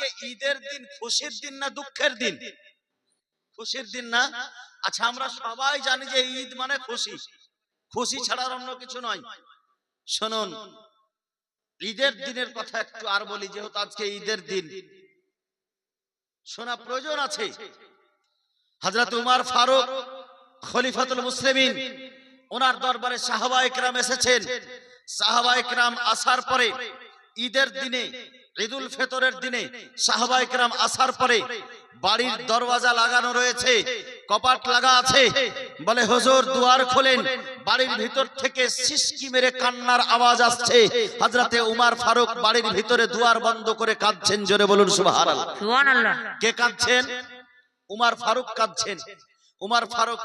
আজকে ঈদের দিন, খুশির দিন না দুঃখের দিন? খুশির দিন না? আচ্ছা আমরা সবাই জানি যে ঈদ মানে খুশি। খুশি ছাড়া অন্য কিছু নয়। শুনুন, ঈদের দিনের কথা একটু আর বলি, যেহেতু আজকে ঈদের দিন। শোনা প্রয়োজন আছে? হযরত উমার ফারুক, খলিফাতুল মুসলিমিন, ওনার দরবারে সাহাবা একরাম এসেছেন। সাহাবা একরাম আসার পরে ঈদের দিনে ঈদুল ফিতরের দিনে সাহাবা একরাম আসার পরে বাড়ির দরওয়াজা লাগানো রয়েছে কপাট লাগা আছে। বলে হুজুর দুয়ার খোলেন। বাড়ির ভিতর থেকে সিসকি মেরে কান্নার আওয়াজ আসছে। হাজরাতে উমার ফারুক বাড়ির ভিতরে দুয়ার বন্ধ করে কাঁদছেন জোরে বলুন সুবহানাল্লাহ। কে কাঁদছেন? উমার ফারুক কাঁদছেন। উমার ফারুক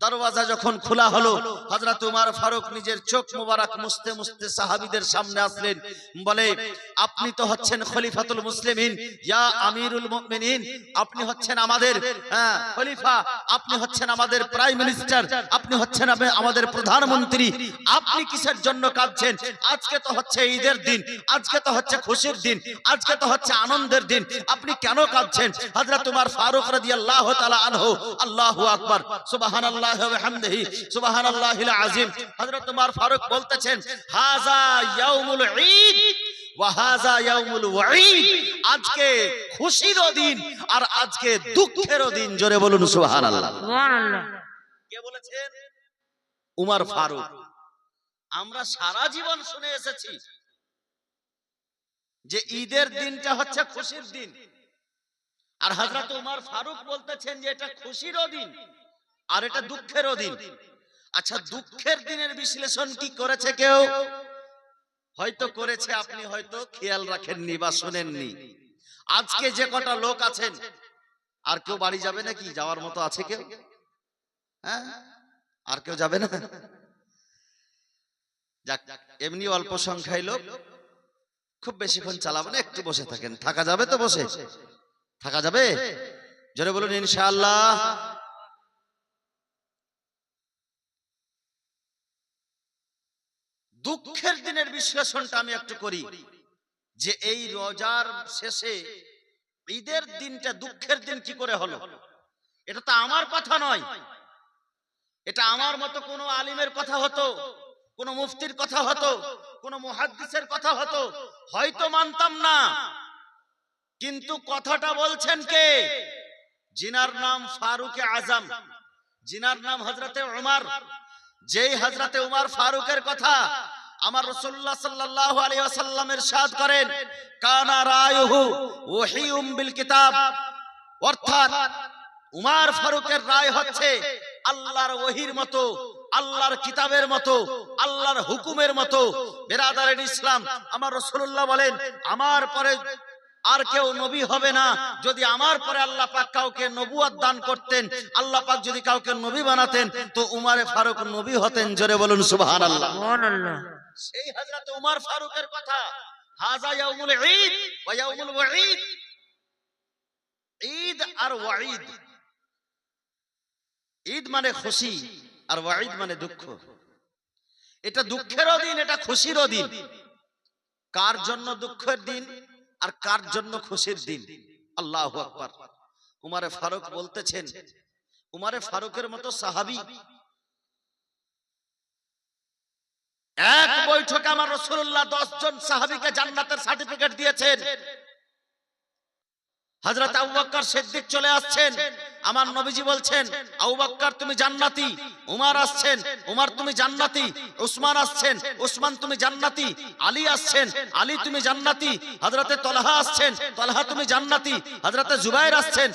দরওয়াজা যখন খোলা হলো হযরত উমার ফারুক নিজের চোখ মোবারক মুছতে মুছতে সাহাবীদের সামনে আসলেন। বলে আপনি তো হচ্ছেন খলিফাতুল মুসলিমিন ইয়া আমিরুল মুমিনিন আপনি হচ্ছেন আমাদের হ্যাঁ, খলিফা আপনি হচ্ছেন আমাদের প্রাইম মিনিস্টার আপনি হচ্ছেন আমাদের প্রধানমন্ত্রী আপনি কিসের জন্য কাঁদছেন? আজকে তো হচ্ছে ঈদের দিন আজকে তো হচ্ছে খুশির দিন আজকে তো হচ্ছে আনন্দের দিন আপনি কেন কাঁদছেন? হযরত উমর ফারুক রাদিয়াল্লাহু তাআলা আনহু আল্লাহু আকবার সুবহানাল্লাহি ওয়া বিহামদিহি সুবহানাল্লাহিল আযীম। হযরত উমর ফারুক বলতেছেন হাযা ইয়াউমুল ঈদ ওয়া ইয়াউমুল ওয়াঈদ। আজকে খুশিরও দিন আর আজকে দুঃখেরও দিন জোরে বলুন সুবহানাল্লাহ। সুবহানাল্লাহ। কে বলেছেন? উমর ফারুক। আমরা সারা জীবন শুনে এসেছি যে ঈদের দিনটা হচ্ছে খুশির দিন। আর হযরত উমর ফারুক বলতেছেন যে এটা খুশিরও দিন। আর এটা দুঃখেরও দিন। আচ্ছা দুঃখের দিনের বিশ্লেষণ কি করেছে কেউ? হয়তো করেছে আপনি হয়তো খেয়াল রাখেননি বা শুনেননি। আজকে যে কটা লোক আছেন আর কেউ বাড়ি যাবে নাকি? যাওয়ার মতো আছে কেউ? হ্যাঁ? আর কেউ যাবে না? যাক এমনি অল্প সংখ্যায় লোক। খুব বেশিক্ষণ চালাবো না একটু বসে থাকেন। থাকা যাবে তো বসে? থাকা যাবে? জোরে বলুন ইনশাআল্লাহ। দুঃখের দিনের বিশ্লেষণটা আমি একটু করি, যে এই রোজার শেষে ঈদের দিনটা দুঃখের দিন কি করে হলো? এটা তো আমার কথা নয়। এটা আমার মতো কোনো আলিমের কথা হতো, কোন মুফতির কথা হতো, কোন মুহাদ্দিসের কথা হতো, হয়তো মানতাম না। কিন্তু কথাটা বলছেন কে? জিনার নাম ফারুকে আজম। জিনার নাম হজরতে উমার। যেই হজরতে উমার ফারুকের কথা আমার রাসূলুল্লাহ সাল্লাল্লাহু আলাইহি ওয়াসাল্লামের সাদ করেন, কানা রায়ুহু ওহিউম বিল কিতাব। অর্থাৎ উমার ফারুকের রায় হচ্ছে আল্লাহর ওহির মতো, আল্লাহর কিতাবের মতো, আল্লাহর হুকুমের মতো। বেরাদারের ইসলাম, আমার রসুল্লাহ বলেন, আমার পরে আর কেউ নবী হবে না। যদি আমার পরে আল্লাহ পাক কাউকে নবুয়াত দান করতেন, আল্লাহ পাক যদি কাউকে নবী বানাতেন, তো উমারে ফারুক নবী হতেন। জোরে বলুন, সুবহানাল্লাহ। সুবহানাল্লাহ। সেই হযরত উমর ফারুকের কথা হাজা ইয়াউমুল ঈদ ওয়া ইয়াউমুল ওয়াঈদ। ঈদ আর ওয়াঈদ। ঈদ মানে খুশি আর ওয়াঈদ মানে দুঃখ। এটা দুঃখেরও দিন, এটা খুশিরও দিন। কার জন্য দুঃখের দিন আর কার জন্য খুশির দিন? আল্লাহু আকবার। উমারে ফারুক বলতেছেন, উমারে ফারুকের মতো সাহাবী এক বৈঠকে আমার রসুল্লাহ দশ জন সাহাবিকে জান্নাতের সার্টিফিকেট দিয়েছেন। হজরত আবু সিদ্দিক চলে আসছেন। আমার নবীজি বলছেন, আবু বকর তুমি জান্নাতি, উমার আসছেন, উমার তুমি জান্নাতি, উসমান আসছেন, উসমান তুমি জান্নাতি, আলী আসছেন, আলী তুমি জান্নাতি, হযরতে তলহা আসছেন, তলহা তুমি জান্নাতি, হযরতে জুবাইর আসছেন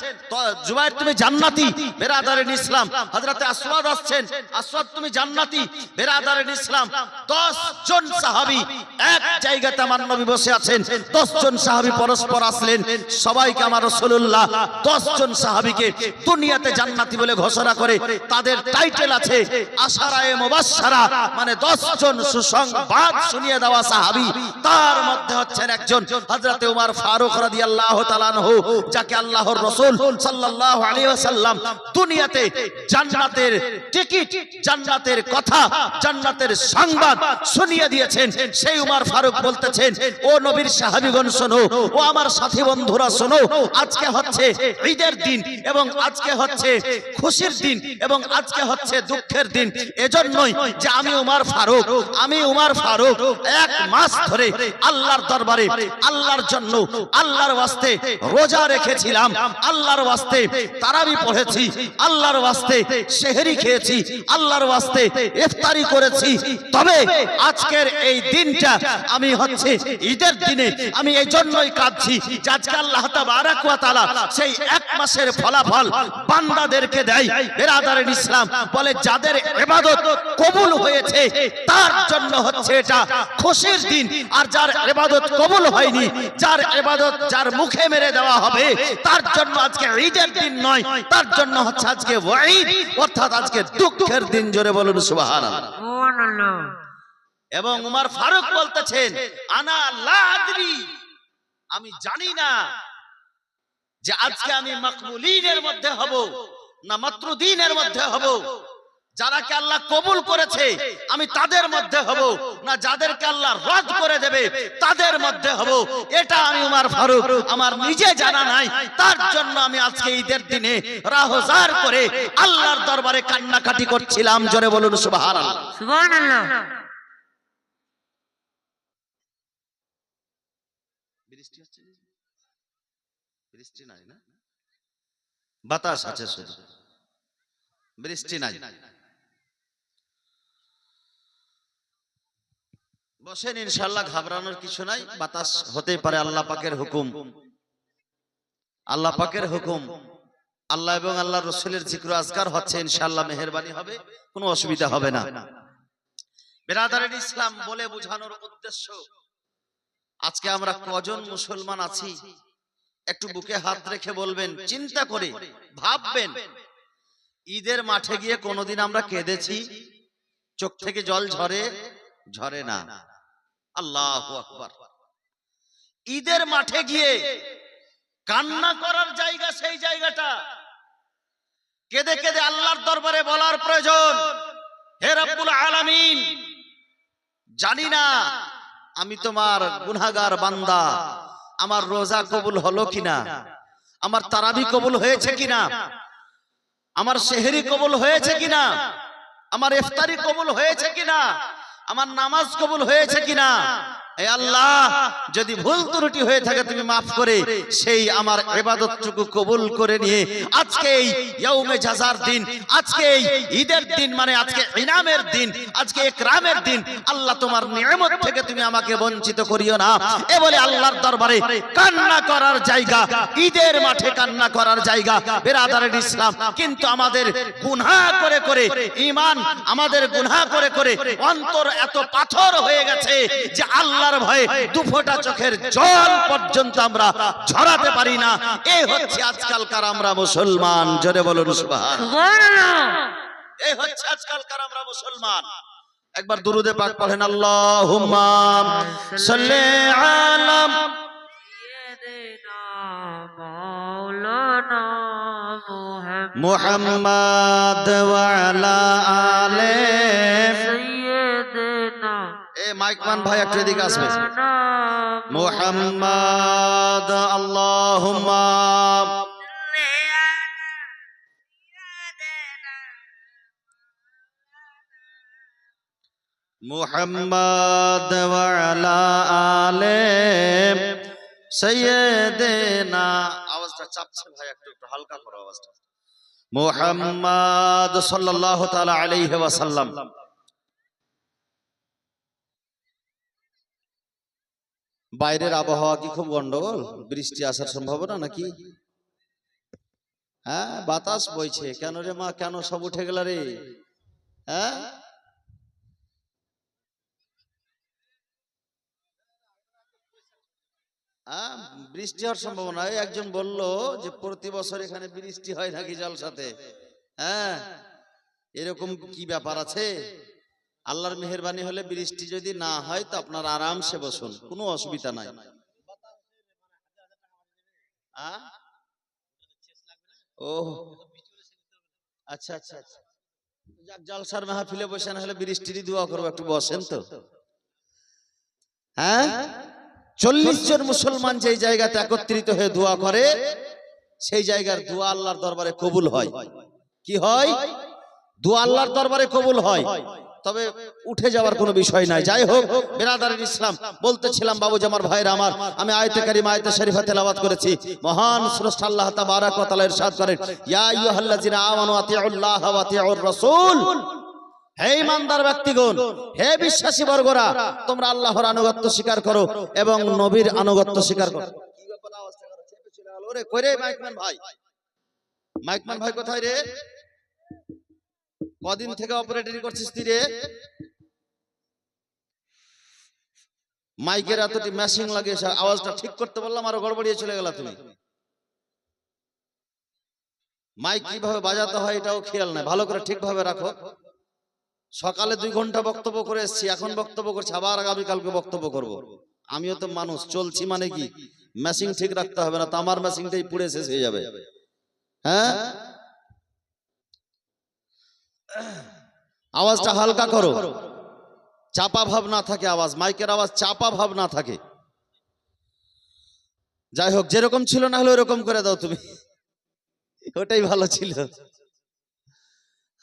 জুবাইর তুমি জান্নাতি, বেরাদারিন ইসলাম, হযরতে আসওয়াদ আসছেন, আসওয়াদ তুমি জান্নাতি, বেরাদারিন ইসলাম 10 জন সাহাবী এক জায়গাতে আমার নবী বসে আছেন 10 জন সাহাবী পরস্পর আসলেন, সবাইকে আমার রাসূলুল্লাহ 10 জন সাহাবীকে দুনিয়াতে জান্নাতি বলে ঘোষণা করে, তাদের টাইটেল আছে আশারায়ে মুবাশশারা। মানে 10 জন সুসংবাদ শুনিয়ে দেওয়া সাহাবী। তার মধ্যে হচ্ছেন একজন হযরতে ওমর ফারুক রাদিয়াল্লাহু তাআলা আনহু, যাকে আল্লাহর রাসূল সাল্লাল্লাহু আলাইহি ওয়াসাল্লাম দুনিয়াতে জান্নাতের টিকিট জান্নাতের কথা, জান্নাতের সংবাদ শুনিয়ে দিয়েছেন। সেই উমার ফারুক বলতেছেন, ও নবীর সাহাবীগণ শোনো, ও আমার সাথী বন্ধুরা শোনো, আজকে হচ্ছে ঈদের দিন এবং আজকে হচ্ছে খুশির দিন এবং আজকে হচ্ছে দুঃখের দিন। এজন্যই যে আমি উমার ফারুক আমি উমার ফারুক এক মাস ধরে আল্লাহর দরবারে আল্লাহর জন্য আল্লাহর ওয়াস্তে রোজা রেখেছিলাম আল্লাহর ওয়াস্তে তারাবি পড়েছি আল্লাহর ওয়াস্তে সেহরি খেয়েছি আল্লাহর ওয়াস্তে ইফতারি করেছি। তবে আজকের এই দিনটা আমি হচ্ছে ঈদের দিনে আমি এই জন্যই কাঁদছি যে আজকে আল্লাহ তাআলা সেই এক মাসের ফলাফল বান্দাদেরকে দেয়। বেরাদারের ইসলাম বলে যাদের ইবাদত কবুল হয়েছে তার জন্য হচ্ছে এটা খুশির দিন। আর যার ইবাদত কবুল হয়নি যার ইবাদত যার মুখে মেরে দেওয়া হবে তার জন্য আজকে ঈদের দিন নয় তার জন্য হচ্ছে আজকে ওয়াঈদ অর্থাৎ আজকে দুঃখের দিন। জোরে বলুন সুবহানাল্লাহ। এবং উমার ফারুক বলতেছেন আনা লা আদরি আমি জানি না যে আজকে আমি মাকবুলিনের মধ্যে হব না মাতরুদিনের মধ্যে হব। যারাকে আল্লাহ কবুল করেছে আমি তাদের মধ্যে হব। না যাদেরকে আল্লাহ রদ করে দেবে তাদের মধ্যে হব। এটা আমি উমার ফারুক আমার নিজে জানা নাই। তার জন্য আমি আজকে ঈদের দিনে রাহজার করে আল্লাহর দরবারে কান্নাকাটি করছিলাম। জোরে বলুন সুবহানাল্লাহ। সুবহানাল্লাহ বৃষ্টি হচ্ছে না? বৃষ্টি নাই না? বাতাস আছে শুধু। বৃষ্টি নাই বসেন ইনশাল্লাহ ঘাবড়ানোর কিছু নাই বাতাস হতেই পারে আল্লাহ পাকের হুকুম। আল্লাহ পাকের হুকুম। আল্লাহ এবং আল্লাহ রসুলের জিক্র আজকার হচ্ছে ইনশাল্লাহ মেহরবানি হবে কোনো অসুবিধা হবে না। বেরাদারের ইসলাম বলে বোঝানোর উদ্দেশ্য আজকে আমরা কজন মুসলমান আছি? একটু বুকে হাত রেখে বলবেন চিন্তা করে ভাববেন ঈদের মাঠে গিয়ে কোনোদিন আমরা কেঁদেছি চোখ থেকে জল ঝরে? ঝরে? না। আল্লাহ আকবার। ঈদের মাঠে গিয়ে কান্না করার জায়গা সেই জায়গাটা। কেঁদে কেঁদে আল্লাহর দরবারে বলার প্রয়োজন। হে রব্বুল আলামিন। জানি না আমি তোমার গুনাহগার বান্দা। আমার রোজা কবুল হলো কিনা? আমার তারাবি কবুল হয়েছে কিনা? আমার সেহরি কবুল হয়েছে কিনা? আমার ইফতারি কবুল হয়েছে কিনা? আমার নামাজ কবুল হয়েছে কিনা? এ আল্লাহ, যদি ভুল ত্রুটি হয়ে থাকে তুমি মাফ করে, সেই আমার ইবাদতটুকু কবুল করে নিয়ে আজকে এই ইয়াউমে জাজার দিন, আজকে এই ঈদের দিন মানে আজকে ইনামের দিন, আজকে একরামের দিন, আল্লাহ তোমার নিয়ামত থেকে তুমি আমাকে বঞ্চিত করিও না। এ বলে আল্লাহর দরবারে কান্না করার জায়গা, ঈদের মাঠে কান্না করার জায়গা বেরাদারের ইসলাম, কিন্তু আমাদের গুনাহ করে করে ইমান আমাদের গুনাহ করে করে, অন্তর এত পাথর হয়ে গেছে যে আল্লাহর ভয়ে দুফোঁটা চোখের জল পর্যন্ত আমরা ঝরাতে পারি না। এই হচ্ছে আজকালকার আমরা মুসলমান। জোরে বলুন সুবহান। এই হচ্ছে আজকালকার আমরা মুসলমান। একবার দুরুদে পাক পড়েন আল্লাহুম্মা সাল্লি আলা মুহাম্মদ মুহাম্মদ ওয়া আলা আলে সাইয়্যিদিনা এ মাইকমান ভাই, একটু এদিকে আসবে। মুহাম্মদ, আল্লাহুম্মা। মুহাম্মদ আলা আলে সাইয়্যিদিনা আওয়াজটা চাপছে ভাই, একটু একটু হালকা করো আওয়াজটা। মুহাম্মদ সাল্লাল্লাহু তাআলা আলাইহি ওয়াসাল্লাম। বাইরের আবহাওয়া কি খুব গন্ডগোল? বৃষ্টি আসার সম্ভাবনা নাকি? হ্যাঁ বাতাস বইছে। কেন রে মা কেন সব উঠে গেল রে? হ্যাঁ? আহ, বৃষ্টি হওয়ার সম্ভাবনা। একজন বলল যে প্রতি বছর এখানে বৃষ্টি হয় নাকি জলসাতে? হ্যাঁ? এরকম কি ব্যাপার আছে? আল্লাহর মেহরবানি হলে বৃষ্টি যদি না হয় তো আপনার আরামসে বসুন, কোনো অসুবিধা নাই। ও আচ্ছা আচ্ছা আচ্ছা। বসে না হলে বৃষ্টিরই করব, একটু বসেন তো। হ্যাঁ? চল্লিশ জন মুসলমান যেই জায়গাতে একত্রিত হয়ে করে, সেই জায়গার দরবারে কবুল হয়। কি হয়? দোয়া আল্লাহর দরবারে কবুল হয়। তবে উঠে যাওয়ার কোনো বিষয় নাই। যাই হোক বেরাদারের ইসলাম, বলতেছিলাম বাবু আমার ভাইরা আমার, আমি আয়তে কারিম, আয়তে শরীফা তেলাওয়াত করেছি। মহান স্রষ্টা আল্লাহ ইরশাদ করেন হে ইমানদার ব্যক্তিগণ, হে বিশ্বাসী বর্গরা, তোমরা আল্লাহর আনুগত্য স্বীকার করো এবং নবীর আনুগত্য স্বীকার করো। মাইকম্যান ভাই? মাইকম্যান ভাই কোথায় রে? কদিন থেকে অপারেটরি করছিস তুই রে? মাইকের এতটি ম্যাশিং লাগিয়ে সে আওয়াজটা ঠিক করতে বললাম আরও গড়বড়িয়ে চলে গেল তুমি। মাইক কীভাবে বাজাতে হয় এটাও খেয়াল নাই ভালো করে ঠিকভাবে রাখো। সকালে দুই ঘণ্টা বক্তব্য করে এসেছি এখন বক্তব্য করছি আবার আগামীকালকে বক্তব্য করব। আমিও তো মানুষ চলছি মানে কি? মেশিং ঠিক রাখতে হবে না তো আমার মেশিংটাই পুড়ে শেষ হয়ে যাবে। হ্যাঁ? আওয়াজটা হালকা করো। চাপা ভাব না থাকে আওয়াজ মাইকের আওয়াজ চাপা ভাব না থাকে। যাই হোক যেরকম ছিল না হলে ওরকম করে দাও তুমি। ওটাই ভালো ছিল।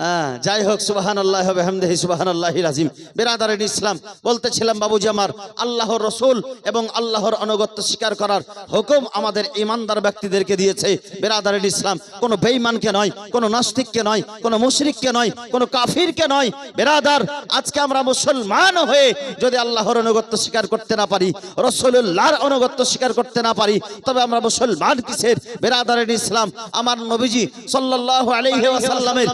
হ্যাঁ যাই হোক সুবাহান আল্লাহ হবে হামদেহি সুবাহান আল্লাহ আজিম বেরাদারের ইসলাম, বলতেছিলাম বাবুজি আমার, আল্লাহর রসুল এবং আল্লাহর অনুগত্য স্বীকার করার হুকুম আমাদের ইমানদার ব্যক্তিদেরকে দিয়েছে। বেরাদারের ইসলাম, কোনো বেঈমানকে নয়, কোনো নাস্তিককে নয়, কোনো মুশরিককে নয়, কোনো কাফিরকে নয়। বেরাদার, আজকে আমরা মুসলমান হয়ে যদি আল্লাহর অনুগত্য স্বীকার করতে না পারি রসুল্লাহর অনুগত্য স্বীকার করতে না পারি, তবে আমরা মুসলমান কিসের? বেরাদারের ইসলাম, আমার নবীজি সাল্লাল্লাহু আলাইহি ওয়াসাল্লামের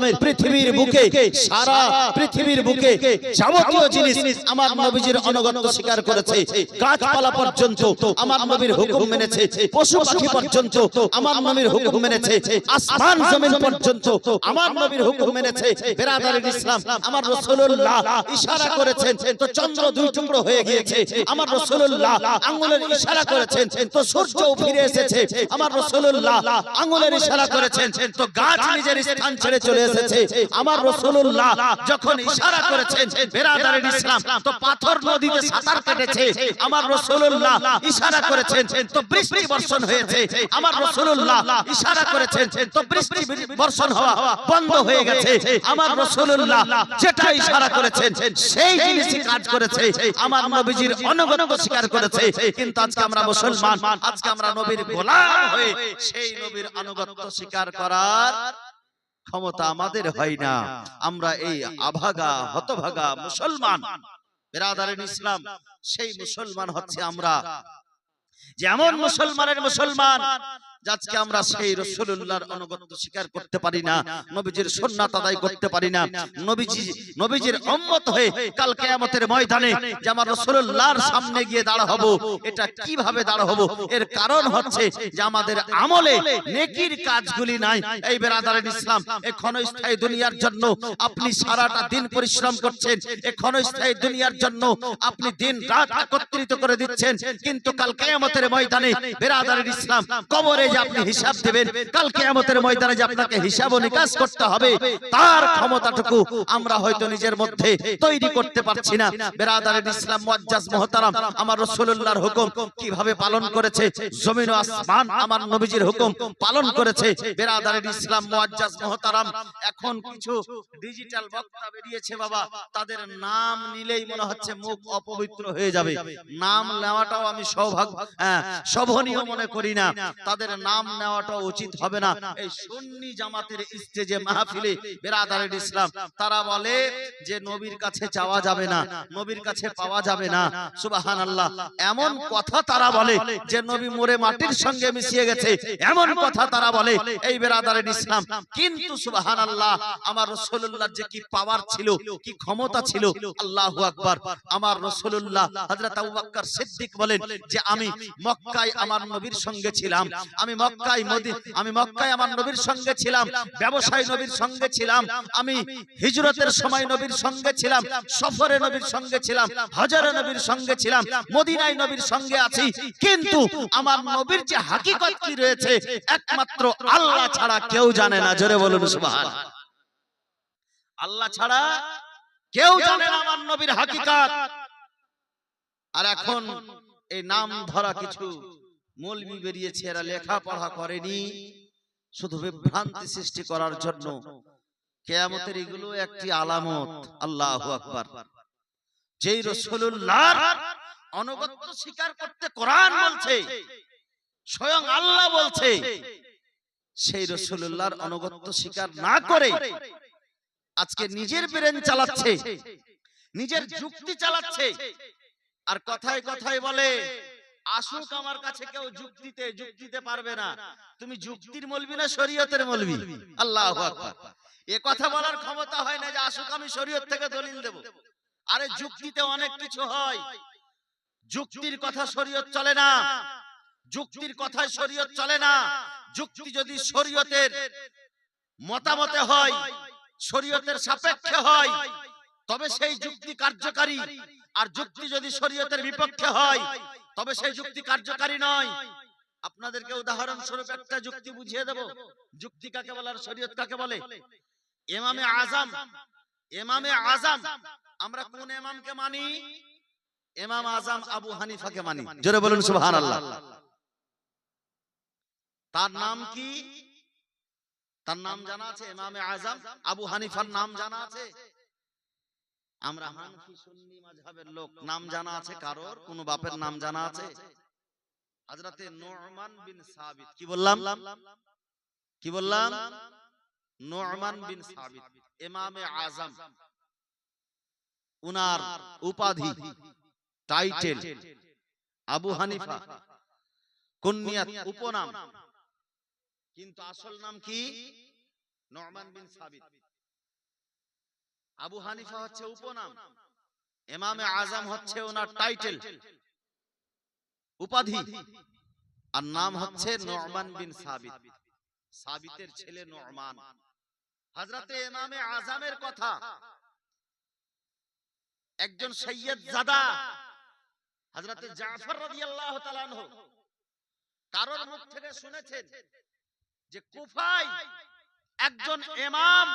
পৃথিবীর বুকে সারা পৃথিবীর বুকে যাবতীয় জিনিস আমার নবীজির অনুগত্য স্বীকার করেছে গাছপালা পর্যন্ত আমার নবীর হুকুম মেনেছে পশু পাখি পর্যন্ত আমার নবীর হুকুম মেনেছে আসমান জমিন পর্যন্ত আমার নবীর হুকুম মেনেছে বেরাদারের ইসলাম আমার রাসূলুল্লাহ ইশারা করেছেন তো চন্দ্র দুই টুকরো হয়ে গিয়েছে আমার রাসূলুল্লাহ আঙ্গুলের ইশারা করেছেন তো সূর্য ফিরে এসেছে আমার রাসূলুল্লাহ আঙ্গুলের ইশারা করেছেন তো গাছ নিজের স্থান ছেড়ে চলে এসেছে আমার রাসূলুল্লাহ যখন ইশারা করেছেন বেরাদারের ইসলাম তো পাথর নদীতে সাঁতার কেটেছে আমার রাসূলুল্লাহ ইশারা করেছেন তো বৃষ্টি বর্ষণ হয়েছে আমার রাসূলুল্লাহ ইশারা করেছেন তো বৃষ্টি বর্ষণ হওয়া বন্ধ হয়ে গেছে আমার রাসূলুল্লাহ যেটা ইশারা করেছেন সেই জিনিসই কাজ করেছে আমার নবীজির অনুগত্য স্বীকার করেছে কিন্তু আজকে আমরা মুসলমান আজকে আমরা নবীর গোলাম হয়ে সেই নবীর আনুগত্য স্বীকার করার ক্ষমতা আমাদের হয় না। আমরা এই আভাগা হতভাগা মুসলমান। বেরাদারেন ইসলাম সেই মুসলমান হচ্ছে আমরা। যেমন মুসলমানের মুসলমান আজকে আমরা সেই রসুল্লাহর অনুগত্য স্বীকার করতে পারি না। নবীজির সুন্নাত আদায় করতে পারি না। নবীজি নবীজির উম্মত হয়ে কাল কিয়ামতের ময়দানে যে আমার রসুল্লাহর সামনে গিয়ে দাঁড়া হব এটা কীভাবে দাঁড়া হব এর কারণ হচ্ছে যে আমাদের আমলে নেকির কাজগুলি নাই। এই বেরাদারের ইসলাম এই ক্ষণস্থায়ী দুনিয়ার জন্য আপনি সারাটা দিন পরিশ্রম করছেন। এই ক্ষণস্থায়ী দুনিয়ার জন্য আপনি দিন রাত একত্রিত করে দিচ্ছেন। কিন্তু কাল কিয়ামতের ময়দানে বেরাদারের ইসলাম কবরে যে আপনি হিসাব দেবেন কাল কিয়ামতের ময়দানে যে আপনাকে হিসাব নিকাশ করতে হবে তার ক্ষমতাটুকু আমরা হয়তো নিজের মধ্যে তৈরি করতে পারছি না। বেরাদারের ইসলাম মুআজ্জাজ মুহতারাম আমার রাসূলুল্লাহর হুকুম কীভাবে পালন করেছে জমিন ও আসমান আমার নবীজির হুকুম পালন করেছে। বেরাদারের ইসলাম মুআজ্জাজ মুহতারাম এখন কিছু ডিজিটাল বক্তা বেরিয়েছে বাবা তাদের নাম নিলেই মনে হচ্ছে মুখ অপবিত্র হয়ে যাবে। নাম নেওয়াটাও আমি সৌভাগ্য হ্যাঁ, শোভনীয় মনে করি না। তাদের নাম নেওয়াটা উচিত হবে না। এই সুন্নি জামাতের স্টেজে মাহফিলে বেরাদারের ইসলাম, তারা বলে যে নবীর কাছে চাওয়া যাবে না, নবীর কাছে পাওয়া যাবে না। সুবাহান আল্লাহ এমন কথা তারা বলে যে নবী মোরে মাটির সঙ্গে মিশিয়ে গেছে। এমন কথা তারা বলে এই বেরাদারের ইসলাম। কিন্তু সুবাহান আল্লাহ আমার রসুল্লাহ যে কি পাওয়ার ছিল, কি ক্ষমতা ছিল, আল্লাহু আকবার। আমার রসুল্লাহ বকর সিদ্দিক বলেন যে আমি মক্কায় আমার নবীর সঙ্গে ছিলাম। আমি মক্কায় মদি আমি মক্কায় আমার নবীর সঙ্গে ছিলাম, ব্যবসায় নবীর সঙ্গে ছিলাম, আমি হিজরতের সময় নবীর সঙ্গে ছিলাম, সফরে নবীর সঙ্গে ছিলাম, হজরে নবীর সঙ্গে ছিলাম, মদিনায় নবীর সঙ্গে আছি, কিন্তু আমার নবীর যে হাকিকত কি রয়েছে, একমাত্র আল্লাহ ছাড়া কেউ জানে না। জোরে বলুন, সুবহান। আল্লাহ ছাড়া কেউ জানে না আমার নবীর হাকিকত। আর এখন এই নাম ধরা কিছু মৌলবি বেরিয়েছে এরা লেখাপড়া করেনি। শুধু বিভ্রান্তি সৃষ্টি করার জন্য কেয়ামতের এগুলো একটি আলামত। আল্লাহু আকবার। যেই রসুল্লাহর অনগত্য স্বীকার করতে কোরআন বলছে স্বয়ং আল্লাহ বলছে সেই রসুল্লাহর অনগত্য স্বীকার না করে আজকে নিজের ব্রেন চালাচ্ছে নিজের যুক্তি চালাচ্ছে আর কথায় কথায় বলে আসুক আমার কাছে কেউ যুক্তিতে যুক্তিতে পারবে না। তুমি যুক্তির মলবি না শরীয়তের মলবি। আল্লাহ এ কথা বলার ক্ষমতা হয় না যে আসুক আমি শরীয়ত থেকে দলিল দেব। আরে যুক্তিতে অনেক কিছু হয়। যুক্তির কথা শরীয়ত চলে না। যুক্তির কথায় শরীয়ত চলে না। যুক্তি যদি শরীয়তের মতামতে হয় শরীয়তের সাপেক্ষে হয় তবে সেই যুক্তি কার্যকারী। আর যুক্তি যদি শরীয়তের বিপক্ষে হয়, তবে সেই যুক্তি কার্যকারী নয়। আপনাদেরকে উদাহরণ স্বরূপ একটা যুক্তি বুঝিয়ে দেব। যুক্তি কাকে বলে আর শরীয়ত কাকে বলে? এমামে আজম। এমামে আজম, আমরা কোন এমামকে মানি? এমাম আজম আবু হানিফাকে মানি। জোরে বলুন, সুবহানাল্লাহ। তার নাম কি? তার নাম জানা আছে? ইমামে আজম আবু হানিফার নাম জানা আছে? আমরা হানফি সুন্নি মাযহাবের লোক। নাম জানা আছে কারোর? কোন বাপের নাম জানা আছে? হযরতে বিন সাবিত। কি বললাম? কি বললাম? বিন সাবিত। ইমামে আজম। উনার উপাধি। টাইটেল আবু হানিফা। কুনিয়াত উপনাম। কিন্তু আসল নাম কি? নরমান বিন সাবিত। আবু হানিফা হচ্ছে উপনাম। ইমামে আজম হচ্ছে ওনার টাইটেল উপাধি। আর নাম হচ্ছে নরমান বিন সাবিত। সাবিতের ছেলে নরমান ইমামে আজমের কথা। একজন সৈয়দ জাদা। হযরতে জাফর রাদিয়াল্লাহু তাআলা আনহু। কারোর মুখ থেকে শুনেছেন যে কুফায় একজন ইমাম।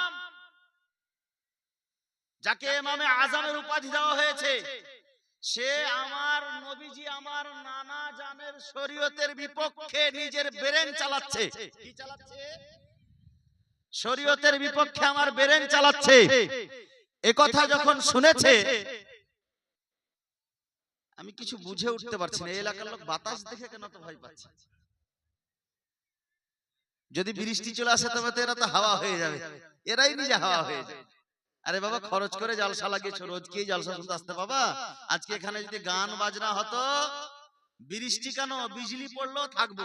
যাকে ইমামে আজমের উপাধি দেওয়া হয়েছে। সে আমার নবীজি আমার নানা জানের শরীয়তের বিপক্ষে নিজের ব্রেন চালাচ্ছে। কি চালাচ্ছে? শরীয়তের বিপক্ষে আমার ব্রেন চালাচ্ছে। এ কথা যখন শুনেছে আমি কিছু বুঝে উঠতে পারছি না এই এলাকার লোক বাতাস দেখে কেন তো ভয় পাচ্ছে? যদি বৃষ্টি চলে আসে তবে তো এরা তো হাওয়া হয়ে যাবে। এরাই নিজে হাওয়া হয়ে যাবে। আরে বাবা খরচ করে জালসা লাগিয়েছো রোজ কি জালসা শুনতে আসতে বাবা? আজকে এখানে যদি গান বাজনা হতো বৃষ্টি কেন বিজলি পড়ল থাকব।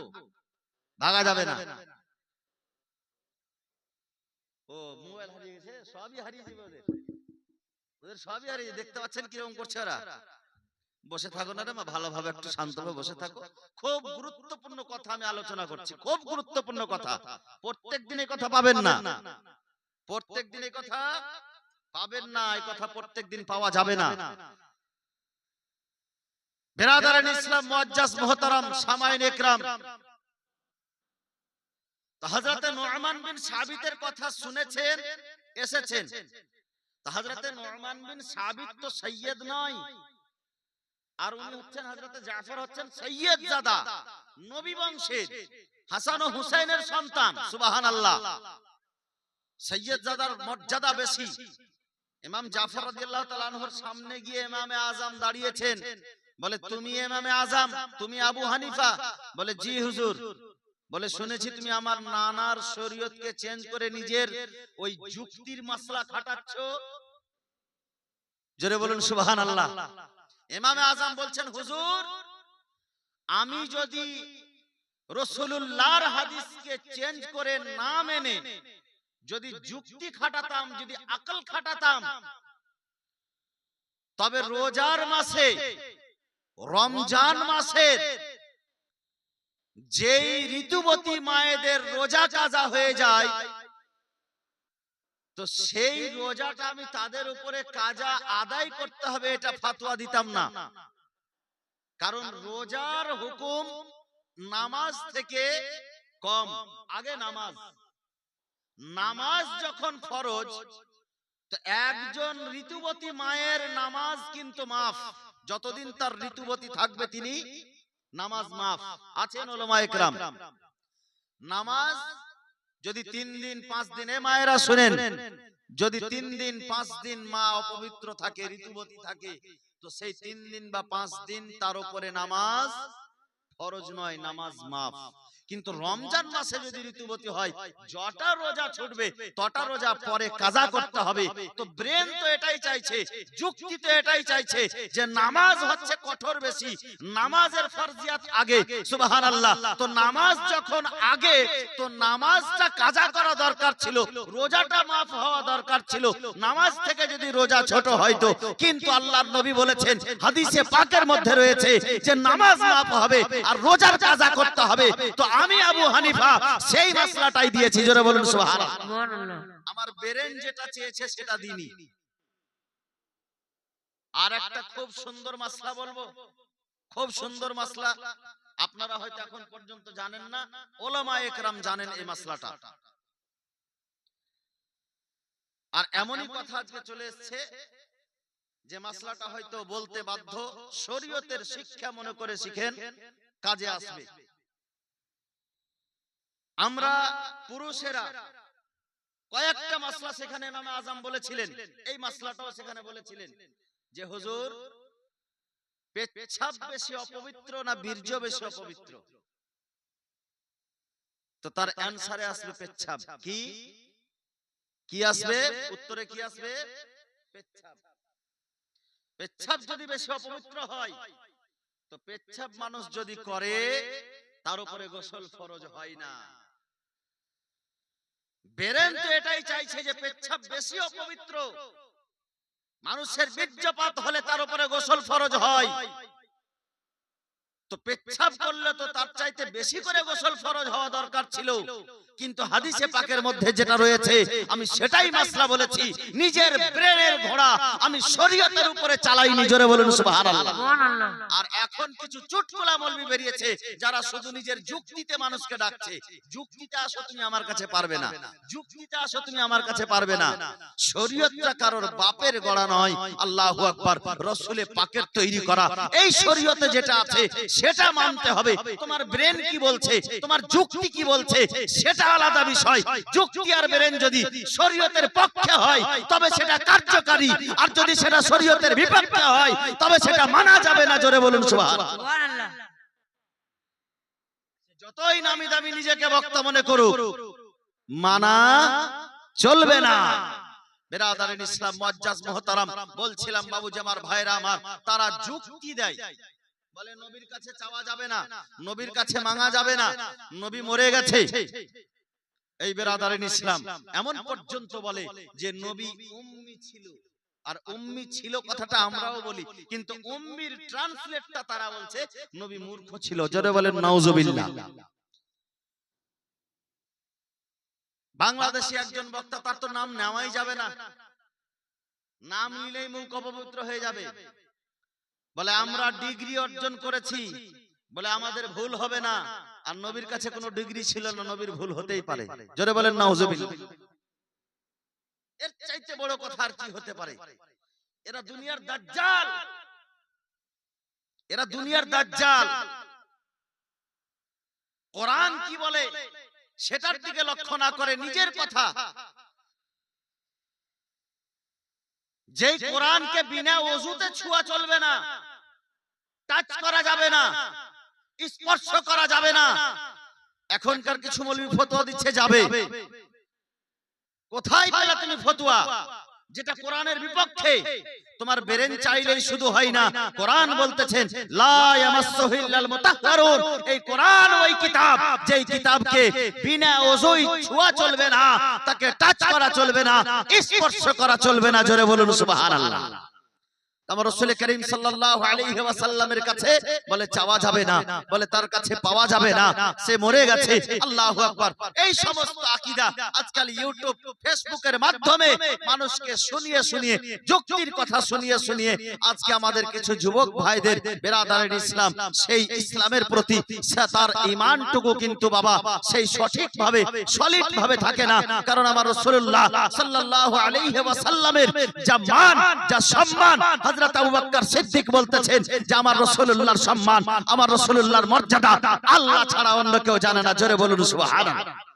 ভাগা যাবে না। ও মোবাইল হারিয়ে গেছে সবই হারিয়ে যাবে ওদের। ওদের সবই হারিয়ে দেখতে পাচ্ছেন কীরকম করছে ওরা? বসে থাকো না রে মা ভালোভাবে একটু শান্তভাবে বসে থাকো। খুব গুরুত্বপূর্ণ কথা আমি আলোচনা করছি। খুব গুরুত্বপূর্ণ কথা। প্রত্যেক দিন কথা পাবেন না। প্রত্যেক দিন এই কথা পাবেন না এই কথা প্রত্যেক দিন পাওয়া যাবে না। বেরাদারান ইসলাম মুআজ্জাজ মুহতারাম সামাইন ইকরাম তো হযরতে নুরমান বিন সাবিতের কথা শুনেছেন? এসেছেন? হযরতে নুরমান বিন সাবিত তো সৈয়দ নয়। আর উনি হচ্ছেন হযরতে জাফর হচ্ছেন সৈয়দ জাদা নবী বংশের। হাসান ও হুসাইনের সন্তান সুবহানাল্লাহ। সৈয়দ জাদার মর্যাদা বেশি। ইমাম জাফর রাদিয়াল্লাহু তাআলা আনহুর সামনে গিয়ে ইমামে আজম দাঁড়িয়েছেন। বলে, তুমি ইমামে আজম, তুমি আবু হানিফা? বলে, জি, হুজুর। বলে, শুনেছি তুমি আমার নানার শরীয়তকে চেঞ্জ করে নিজের ওই যুক্তির মাসলা খাটাচ্ছ। জোরে বলুন সুবহান আল্লাহ ইমামে আজম বলছেন, হুজুর, আমি যদি রসুল্লাহর হাদিসকে চেঞ্জ করে না মেনে যদি যুক্তি খাটাতাম যদি আকল খাটাতাম তবে রোজার মাসে রমজান মাসের যেই ঋতুবতী মায়েদের রোজা কাজা হয়ে যায় তো সেই রোজাটা আমি তাদের উপরে কাজা আদায় করতে হবে এটা ফাতোয়া দিতাম না। কারণ রোজার হুকুম নামাজ থেকে কম আগে নামাজ। নামাজ যখন ফরজ একজন ঋতুবতী মায়ের নামাজ কিন্তু মাফ। যতদিন তার ঋতুবতী থাকবে তিনি নামাজ মাফ। আছেন নামাজ যদি তিন দিন, পাঁচ দিন মায়েরা শুনেন, যদি তিন দিন, পাঁচ দিন মা অপবিত্র থাকে, ঋতুবতী থাকে, তো সেই তিন দিন বা পাঁচ দিন তার উপরে নামাজ ফরজ নয়, নামাজ মাফ। কিন্তু রমজান মাসে যদি ঋতুবতী হয় যটা রোজা ছুটবে তটা রোজা পরে কাজা করতে হবে। তো ব্রেন তো এটাই চাইছে যুক্তি তো এটাই চাইছে যে নামাজ হচ্ছে কঠোর বেশি নামাজের ফরজিয়াত আগে সুবহানাল্লাহ। তো নামাজ যখন আগে তো নামাজটা কাজা করা দরকার ছিল রোজাটা মাফ হওয়া দরকার ছিল। নামাজ থেকে যদি রোজা ছোট হয়তো কিন্তু আল্লাহর নবী বলেছেন হাদিসে পাকের মধ্যে রয়েছে যে নামাজ মাফ হবে আর রোজার কাজা করতে হবে তো আমি আবু হানিফা সেই মাসলাটাই দিয়েছি জোরে বলুন সুবহানাল্লাহ। সুবহানাল্লাহ। আমার বেরেন যেটা চেয়েছে সেটা দিনি আর একটা খুব সুন্দর মাসলা বলব। খুব সুন্দর মাসলা। আপনারা হয়তো এখন পর্যন্ত জানেন না ওলামা একরাম জানেন এই মাসলাটা। আর এমনই কথা আজকে চলে এসেছে যে মাসলাটা হয়তো বলতে বাধ্য শরীয়তের শিক্ষা মনে করে শিখেন কাজে আসবে। আমরা পুরুষেরা কয়েকটা মাসলা সেখানে নামে আজম বলেছিলেন। এই মাসলাটাও সেখানে বলেছিলেন যে হুজুর পেচ্ছাব বেশি অপবিত্র না বীর্য বেশি অপবিত্র? তো তার অ্যানসারে আসবে পেচ্ছাব কি? কি? আসবে? উত্তরে কি আসবে? পেচ্ছাব পেচ্ছাব যদি বেশি অপবিত্র হয় তো পেচ্ছাব মানুষ যদি করে তার উপরে গোসল ফরজ হয় না। বেরেন তো এটাই চাইছে যে পেচ্ছাপ বেশি অপবিত্র। মানুষের বীর্যপাত হলে তার উপরে গোসল ফরজ হয়। তো পেচ্ছাপ করলে তো তার চাইতে বেশি করে গোসল ফরজ হওয়া দরকার ছিল। কিন্তু হাদিসে পাকের মধ্যে যেটা রয়েছে আমি সেটাই মাসলা বলেছি। নিজের ব্রেনের ঘোড়া আমি শরীয়তের উপরে চালাই নিজরে বলুন সুবহানাল্লাহ। সুবহানাল্লাহ। আর এখন কিছু চুটকুলা মলবি বেরিয়েছে যারা শুধু নিজের যুক্তিতে মানুষকে ডাকছে। যুক্তিতে আসো তুমি আমার কাছে পারবে না। যুক্তিতে আসো তুমি আমার কাছে পারবে না। শরীয়তটা কারোর বাপের গড়া নয়। আল্লাহু আকবার রসুলে পাকের তৈরি করা। এই শরীয়তে যেটা আছে সেটা মানতে হবে। তোমার ব্রেন কি বলছে? তোমার যুক্তি কি বলছে? সেটা আলাদা বিষয়। যুক্তি আর ব্রেন যদি শরীয়তের পক্ষে হয় তবে সেটা কার্যকারী। আর যদি সেটা শরীয়তের বিপক্ষে হয় তবে সেটা মানা যাবে না। জোরে বলুন সুবহানাল্লাহ। যতই নামি দামি নিজেকে বক্তা মনে করুক মানা চলবে না। বেরাদারিন ইসলাম মুআজ্জাজ মুহতারাম বলছিলাম বাবু জামার ভাইরা আমার তারা যুক্তি দেয়। বলে নবীর কাছে চাওয়া যাবে না। নবীর কাছে মাঙা যাবে না। নবী মরে গেছে। এই বেরাদারিন ইসলাম। এমন পর্যন্ত বলে যে নবী উম্মি ছিল। আর উম্মি ছিল কথাটা আমরাও বলি। কিন্তু উম্মির ট্রান্সলেটটা তারা বলছে নবী মূর্খ ছিল। জোরে বলেন নাউজুবিল্লাহ। বাংলাদেশে একজন বক্তা তার তো নাম নেওয়াই যাবে না। নাম নিলেই মুখ অপবিত্র হয়ে যাবে। বলে আমরা ডিগ্রি অর্জন করেছি। বলে আমাদের ভুল হবে না। আর নবীর কাছে কোনো ডিগ্রি ছিল না নবীর ভুল হতেই পারে। জোরে বলেন নাউজুবিল্লাহ। এর চাইতে বড় কথা আর কি হতে পারে? এরা দুনিয়ার দাজ্জাল। এরা দুনিয়ার দাজ্জাল। কোরআন কি বলে? সেটার দিকে লক্ষ্য না করে নিজের কথা। যেই কোরআনকে বিনা ওজুতে ছোঁয়া চলবে না টাচ করা যাবে না স্পর্শ করা যাবে না। এখনকার কিছু মৌলবি ফতোয়া দিচ্ছে যাবে। কোথায় পেলে তুমি ফতোয়া? যেটা কোরআনের বিপক্ষে তোমার বেরেন চাইলেই শুধু হয় না। কোরআন বলতেছেন লা ইয়ামাসসুহু ইল্লাল মুতাহহারুন। এই কোরআন ওই কিতাব যেই কিতাবকে বিনা ওযুই ছোঁয়া চলবে না তাকে টাচ করা চলবে না স্পর্শ করা চলবে না জোরে বলুন সুবহানাল্লাহ। আমার রসুল করিম সাল্লাল্লাহু আলাইহি ওয়াসাল্লামের কাছে বলে চাওয়া যাবে না। বলে তার কাছে পাওয়া যাবে না। সে মরে গেছে। আল্লাহু আকবার। এই সমস্ত আকীদা আজকাল ইউটিউব ফেসবুকের মাধ্যমে মানুষকে শুনিয়ে শুনিয়ে যুক্তির কথা শুনিয়ে শুনিয়ে আজকে আমাদের কিছু যুবক ভাইদের বেরাদারের ইসলাম সেই ইসলামের প্রতি তার ঈমানটুকু কিন্তু বাবা সেই সঠিকভাবে সলিড ভাবে থাকে না। কারণ আমার রাসূলুল্লাহ সাল্লাল্লাহু আলাইহি ওয়াসাল্লামের যা মান যা সম্মান হযরত আবু বকর সিদ্দিক বলতেছেন যে, আমার রাসূলুল্লাহর সম্মান, আমার রাসূলুল্লাহর মর্যাদা আল্লাহ ছাড়া অন্য কেউ জানে না। জোরে বলুন, সুবহানাল্লাহ।